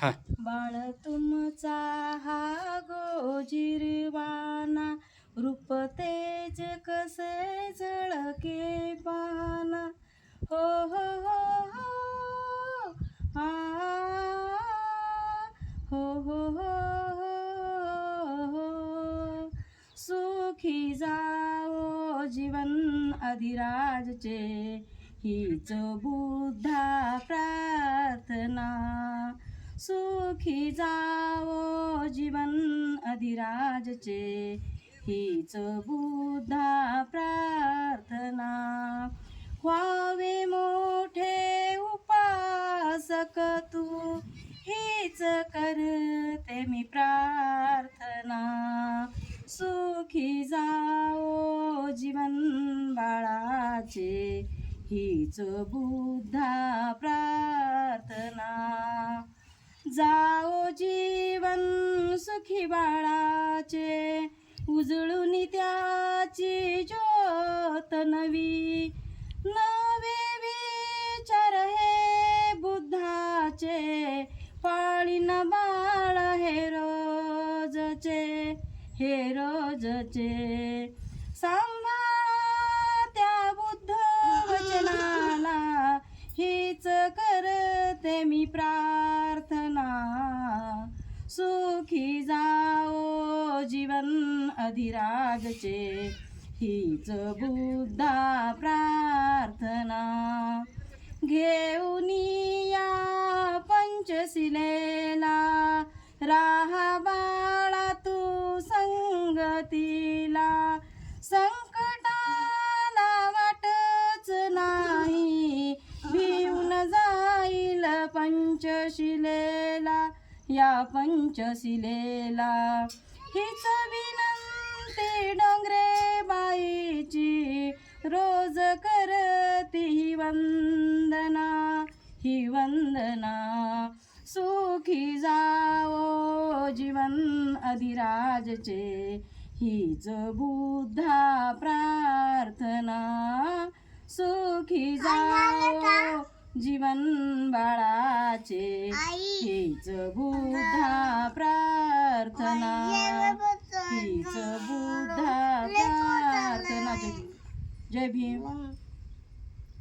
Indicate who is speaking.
Speaker 1: हा.
Speaker 2: बाळ तुमचा हा गोजिरवाना रूप तेज कसे झळके पाना. हो हो हो हो आ हो हो हो हो. सुखी जाओ जीवन अधिराजचे हीच बुद्धा प्रार्थना. सुखी जावो जीवन अधिराजचे. हीच बुद्धा प्रार्थना. व्हावे मोठे उपासक तू. हीच करते मी प्रार्थना. सुखी जाओ जीवन बाळाचे. हीच बुद्धा प्रार्थना जाओ जीवन सुखी बाळाचे उजळून त्याची ज्योत नवी. नवे विचार हे बुद्धाचे पाळीन बाळ हे रोजचे हे रोजचे. सांभाळा त्या बुद्ध वचनाला हीच करते मी प्रा सुखी जाओ जीवन अधिरागचे हीच बुद्धा प्रार्थना. घेऊन या पंचशिलेला. राहा बाळा तू संगतीला. संग या पंचशिलेला हीच विनंती डोंगरे बाईची रोज करती ही वंदना ही वंदना सुखी जाओ जीवन अधिराजचे हीच बुद्धा प्रार्थना सुखी जाओ जीवन बाळाचे. हीच बुद्धा प्रार्थना. हीच बुद्धा प्रार्थना जय भीम. जय भीम.